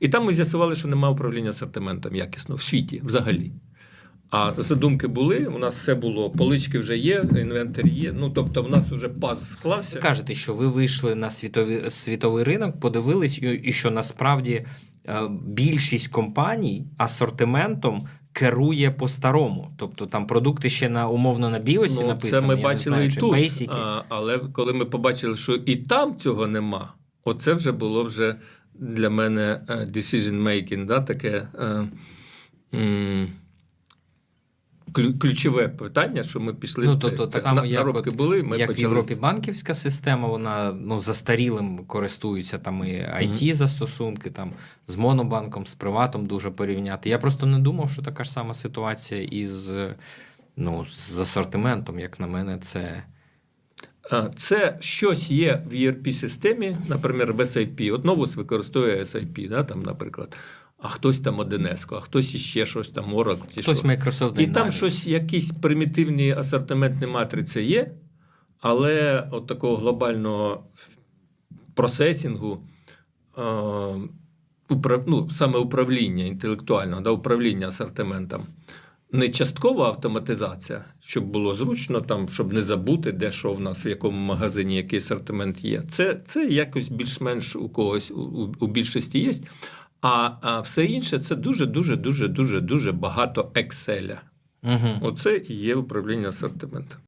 І там ми з'ясували, що немає управління асортиментом якісно в світі взагалі. А задумки були, у нас все було, полички вже є, інвентар є. Ну тобто, в нас вже паз склався. Кажете, що ви вийшли на світовий, світовий ринок, подивились, і, і що насправді е, більшість компаній асортиментом керує по-старому. Тобто там продукти ще на умовно на біосі Ну, написані. це ми я бачили знаю, і тут. Basic. А, але коли ми побачили, що і там цього нема, оце вже було вже для мене е, decision making, да, таке е, ключове питання, що ми пішли Ну, тобто, це так само, на- як були, ми Як в Європі банківська система, вона ну, застарілим користується там і it застосунки, там з Монобанком, з Приватом дуже порівняти. Я просто не думав, що така ж сама ситуація із ну, з асортиментом, як на мене, це. Це щось є в ERP-системі, наприклад, в SAP. От Novus використовує SAP, да, там, наприклад. А хтось там 1С, а хтось іще щось там, Oracle чи Хтось що. Microsoft І там щось, якісь примітивні асортиментні матриці є, але от такого глобального процесінгу, ну, саме управління інтелектуального, да, управління асортиментом. Не часткова автоматизація, щоб було зручно, там, щоб не забути, де що в нас, в якому магазині який асортимент є. Це, це якось більш-менш у когось у, у- більшості є. А, а все інше це дуже, дуже, дуже, дуже, дуже багато Excel. Угу. Оце і є управління асортиментом.